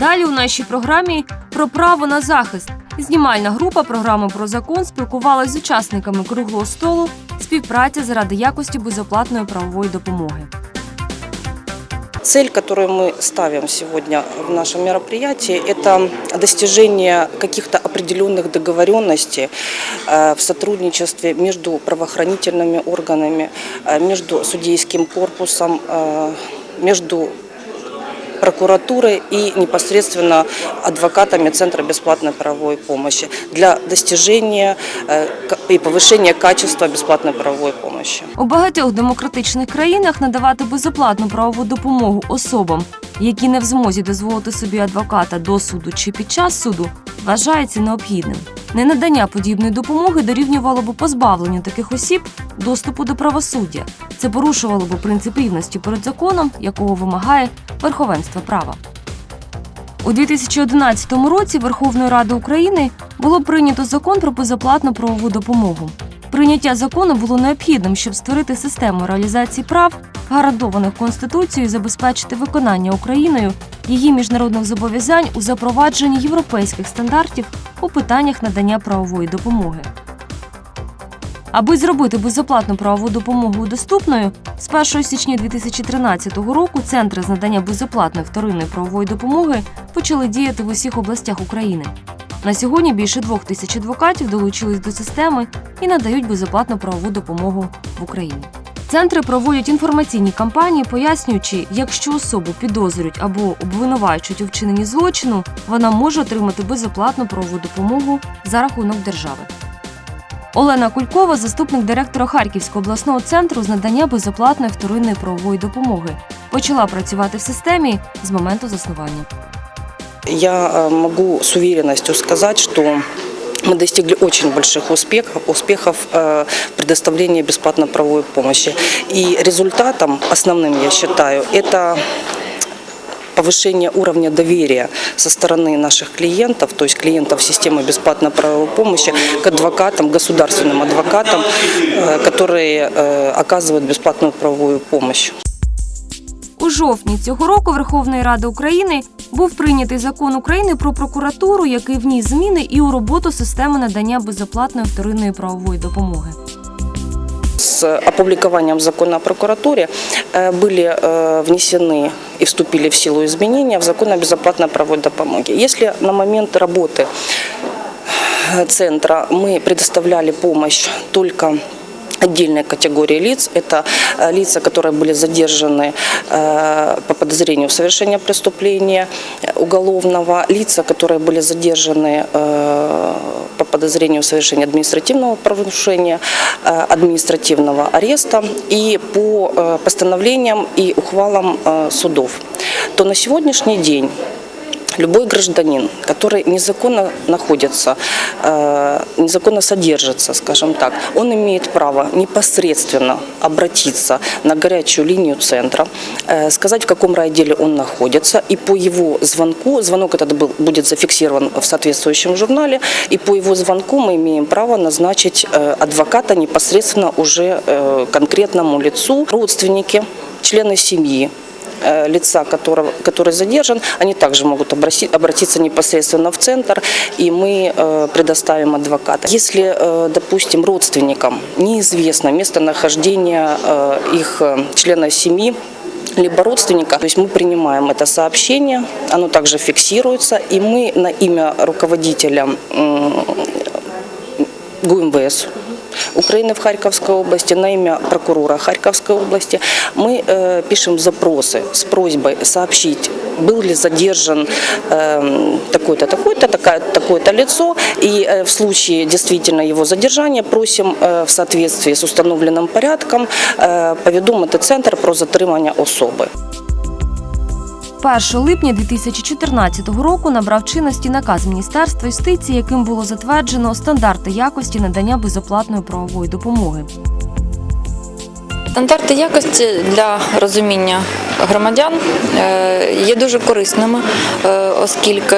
Далі у нашій програмі про право на захист. Знімальна група програми про закон спілкувалася з учасниками круглого столу співпраця заради якості безоплатної правової допомоги. Цель, которую мы ставим сегодня в нашем мероприятии, это достижение каких-то определенных договоренностей э, в сотрудничестве между правоохранительными органами, э, между судейским корпусом, э, между прокуратурой и непосредственно адвокатами Центра бесплатной правовой помощи для достижения э, и повышения качества бесплатной правовой помощи. У багатьох демократичних країнах надавати безоплатну правову допомогу особам, які не в змозі дозволити собі адвоката до суду чи під час суду, вважається необхідним. Ненадання подібної допомоги дорівнювало б позбавленню таких осіб доступу до правосуддя. Це порушувало б принцип рівності перед законом, якого вимагає верховенство права. У 2011 році Верховною Радою України було прийнято закон про безоплатну правову допомогу. Прийняття закону було необхідним, щоб створити систему реалізації прав, гарантованих Конституцією, забезпечити виконання Україною її міжнародних зобов'язань у запровадженні європейських стандартів у питаннях надання правової допомоги. Аби зробити безоплатну правову допомогу доступною, з 1 січня 2013 року центри з надання безоплатної вторинної правової допомоги почали діяти в усіх областях України. На сьогодні більше двох тисяч адвокатів долучились до системи і надають безоплатну правову допомогу в Україні. Центри проводять інформаційні кампанії, пояснюючи, якщо особу підозрюють або обвинувачують у вчиненні злочину, вона може отримати безоплатну правову допомогу за рахунок держави. Олена Кулькова, заступник директора Харківського обласного центру з надання безоплатної вторинної правової допомоги, почала працювати в системі з моменту заснування. Я э, могу с уверенностью сказать, что мы достигли очень больших успехов, успехов э, в предоставлении бесплатной правовой помощи. И результатом основным, я считаю, это повышение уровня доверия со стороны наших клиентов, то есть клиентов системы бесплатной правовой помощи, к адвокатам, государственным адвокатам, э, которые э, оказывают бесплатную правовую помощь. У жовтні цього року Верховної Ради України був прийнятий закон України про прокуратуру, який вніс зміни і у роботу системи надання безоплатної вторинної правової допомоги. С опубликованием закона о прокуратуре э, были э, внесены и вступили в силу изменения в закон о безоплатной правовой допомоге. Если на момент работы э, центра мы предоставляли помощь только отдельной категории лиц. Это э, лица, которые были задержаны э, по подозрению в совершении преступления э, уголовного, лица, которые были задержаны по подозрению в совершении административного правонарушения, административного ареста и по постановлениям и ухвалам судов, то на сегодняшний день Любой гражданин, который незаконно находится, э, незаконно содержится, скажем так, он имеет право непосредственно обратиться на горячую линию центра, э, сказать, в каком райотделе он находится, и по его звонку, звонок этот был, будет зафиксирован в соответствующем журнале, и по его звонку мы имеем право назначить э, адвоката непосредственно уже конкретному лицу, родственники, члены семьи, лица, которого, который задержан, они также могут обратиться непосредственно в центр, и мы э, предоставим адвоката. Если, э, допустим, родственникам неизвестно местонахождение э, их э, члена семьи, либо родственника. То есть мы принимаем это сообщение, оно также фиксируется, и мы на имя руководителя ГУМВС Украины в Харьковской области, на имя прокурора Харьковской области мы э, пишем запросы с просьбой сообщить, был ли задержан э, такой-то, такой-то, такая- такое-то лицо, и э, в случае действительно его задержания просим э, в соответствии с установленным порядком э, повідомити центр про затримання особи. 1 липня 2014 року набрав чинності наказ Міністерства юстиції, яким було затверджено стандарти якості надання безоплатної правової допомоги. Стандарти якості для розуміння громадян е, є дуже корисними, е, оскільки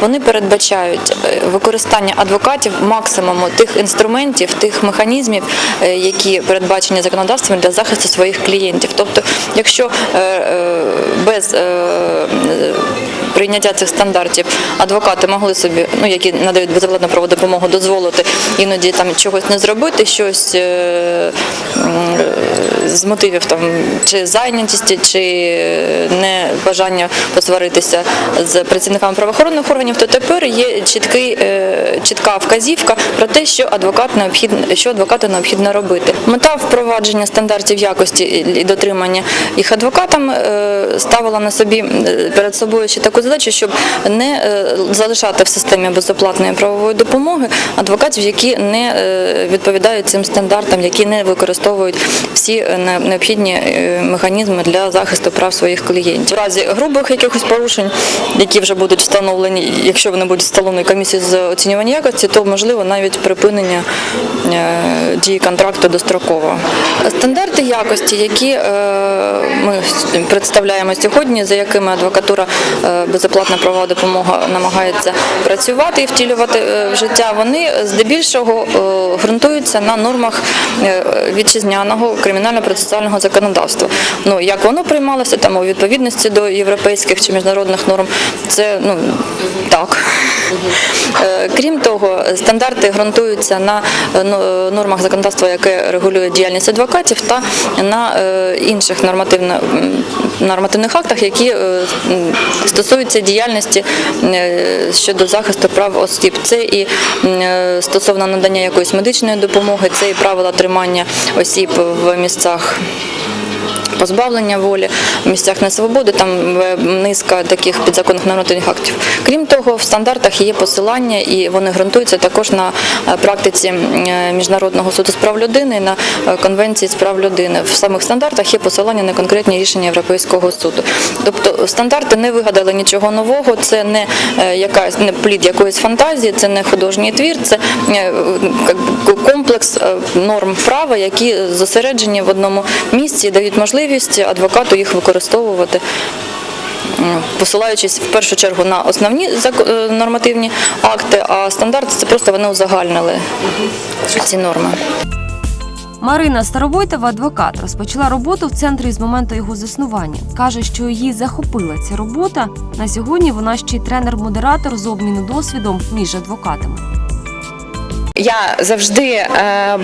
вони передбачають е, використання адвокатів максимуму тих інструментів, тих механізмів, е, які передбачені законодавством для захисту своїх клієнтів. Тобто, якщо е, без прийняття цих стандартів адвокати могли собі, ну які надають безоплатну правову допомогу, дозволити іноді там чогось не зробити, щось з мотивів там чи зайнятості, чи не бажання посваритися з працівниками правоохоронних органів, то тепер є чіткий, е, чітка вказівка про те, що адвокат необхідно, що адвокату необхідно робити. Мета впровадження стандартів якості і дотримання їх адвокатам е, ставила на собі перед собою ще таку задачу, щоб не е, залишати в системі безоплатної правової допомоги адвокатів, які не відповідають цим стандартам, які не використовують всі необхідні механізми для захисту прав своїх клієнтів. В разі грубих якихось порушень, які вже будуть встановлені, якщо вони будуть встановлені комісією з оцінювання якості, то можливо навіть припинення е, дії контракту достроково. Стандарти якості, які е, ми представляємо сьогодні, за якими адвокатура е, безоплатна правова допомога намагається працювати і втілювати в життя, вони здебільшого ґрунтуються на нормах вітчизняного кримінально-процесуального законодавства. Ну як воно приймалося там у відповідності до європейських чи міжнародних норм, це ну так. Е, Крім того, стандарти ґрунтуються на е, нормах законодавства, яке регулює діяльність адвокатів, та на е, інших нормативних актах, які е, стосуються діяльності е, щодо захисту прав осіб. Це і е, стосовно надання якоїсь медичної допомоги, це і правила тримання осіб в місцях позбавлення волі в місцях несвободи, там е, низка таких підзаконних нормативних актів. Крім того, в стандартах є посилання, і вони ґрунтуються також на е, практиці е, міжнародного суду з прав людини, на конвенції з прав людини. В самих стандартах є посилання на конкретні рішення Європейського суду. Тобто стандарти не вигадали нічого нового, це не якась не плід якоїсь фантазії, це не художній твір, це комплекс норм права, які зосереджені в одному місці і дають можливість адвокату їх використовувати. Посилаючись в першу чергу на основні е, нормативні акти, а стандарти це просто вони узагальнили ці норми. Марина Старовойтова, адвокат, розпочала роботу в центрі з моменту його заснування. каже, що її захопила ця робота. На сьогодні вона ще й тренер-модератор з обміну досвідом між адвокатами. Я завжди е,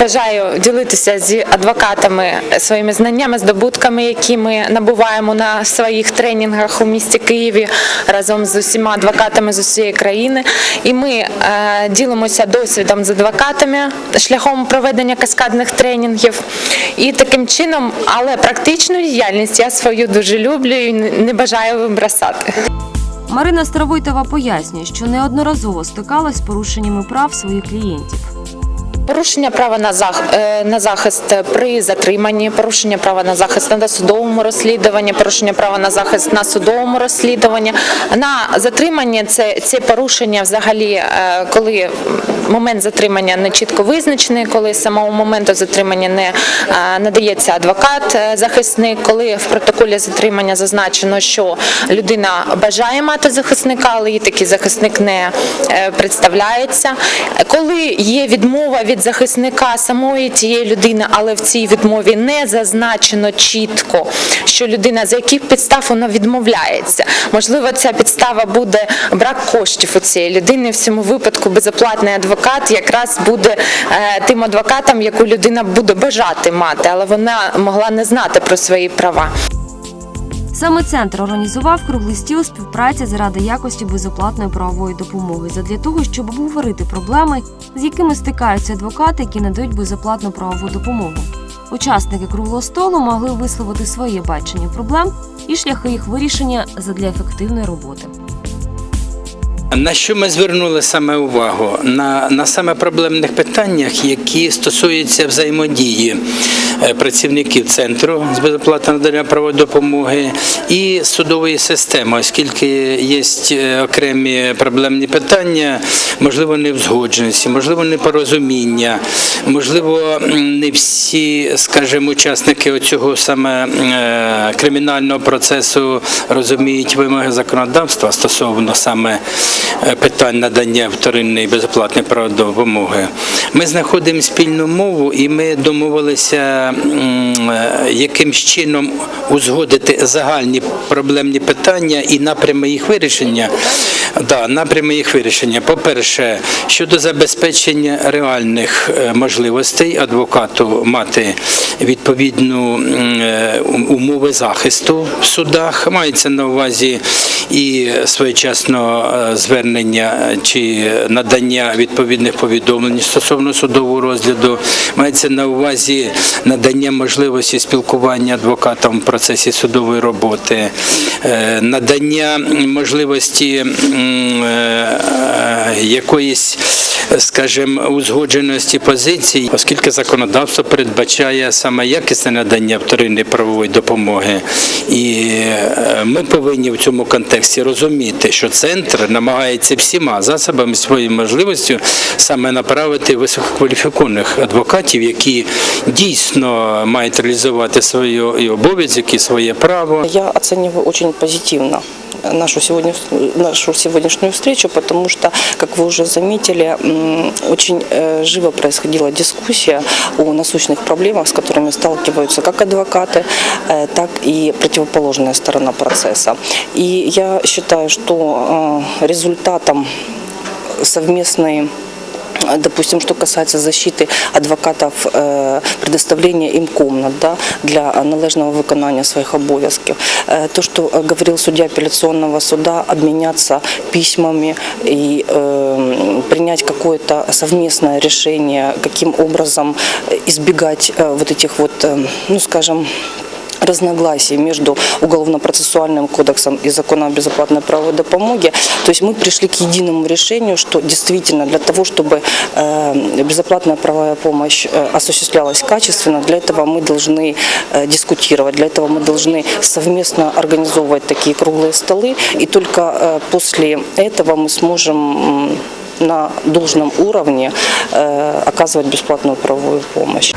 бажаю ділитися з адвокатами своїми знаннями, здобутками, які ми набуваємо на своїх тренінгах у місті Києві разом з усіма адвокатами з усієї країни. І ми е, ділимося досвідом з адвокатами шляхом проведення каскадних тренінгів. І таким чином, але практичну діяльність я свою дуже люблю і не бажаю бросати. Марина Старовойтова пояснює, що неодноразово стикалась з порушеннями прав своїх клієнтів. Порушення права на зах е, на захист при затриманні, порушення права на захист на досудовому розслідуванні, порушення права на захист на судовому розслідуванні. На затриманні це ці порушення взагалі, е, коли момент затримання не чітко визначений, коли з самого моменту затримання не е, надається адвокат, захисник, коли в протоколі затримання зазначено, що людина бажає мати захисника, але їй такий захисник не представляється. Коли є відмова від захисника самої тієї людини, але в цій відмові не зазначено чітко, що людина за яких підстав вона відмовляється. Можливо, ця підстава буде брак коштів у цієї людини. В цьому випадку безоплатний адвокат якраз буде е, тим адвокатом, яку людина буде бажати мати, але вона могла не знати про свої права. Саме центр організував круглий стіл співпраці заради якості безоплатної правової допомоги задля того, щоб обговорити проблеми, з якими стикаються адвокати, які надають безоплатну правову допомогу. Учасники круглого столу могли висловити своє бачення проблем і шляхи їх вирішення задля ефективної роботи. На що ми звернули саме увагу? На, на саме проблемних питаннях, які стосуються взаємодії е, працівників центру з безоплатного надання правової допомоги і судової системи, оскільки є е, окремі проблемні питання, можливо, невзгодженості, можливо, непорозуміння, можливо, не всі, скажімо, учасники цього саме е, кримінального процесу розуміють вимоги законодавства стосовно саме питань надання вторинної безоплатної правової допомоги. Ми знаходимо спільну мову і ми домовилися, е, яким чином узгодити загальні проблемні питання і напрями їх вирішення. Да, напрями їх вирішення. По-перше, щодо забезпечення реальних е, можливостей адвокату мати відповідну е, умови захисту в судах, мається на увазі і своєчасно е, звернення чи надання відповідних повідомлень стосовно судового розгляду, мається на увазі надання можливості спілкування адвокатам в процесі судової роботи, е, надання можливості е, якоїсь, скажімо, узгодженості позицій, оскільки законодавство передбачає саме якісне надання вторинної правової допомоги. І е, ми повинні в цьому контексті розуміти, що центр намагається всіма засобами своєю можливістю саме направити висококваліфікованих адвокатів, які дійсно мають реалізувати свої і обов'язки, своє право. Я оцениваю очень позитивно нашу, сегодня, нашу сегодняшнюю встречу, потому что, как вы уже заметили, м, очень э, живо происходила дискуссия о насущных проблемах, с которыми сталкиваются как адвокаты, э, так и противоположная сторона процесса. И я считаю, что э, результатом совместной Допустим, что касается защиты адвокатов, э, предоставления им комнат да, для належного виконання своих обов'язків. Э, То, что э, говорил судья апелляционного суда, обменяться письмами и э, принять какое-то совместное решение, каким образом избегать э, вот этих вот, э, ну скажем, разногласий между уголовно-процессуальным кодексом и законом о безоплатной правовой допомоге. То есть мы пришли к единому решению, что действительно для того, чтобы э, безоплатная правовая помощь э, осуществлялась качественно, для этого мы должны э, дискутировать, для этого мы должны совместно организовывать такие круглые столы, и только после этого мы сможем на должном уровне оказывать бесплатную правовую помощь.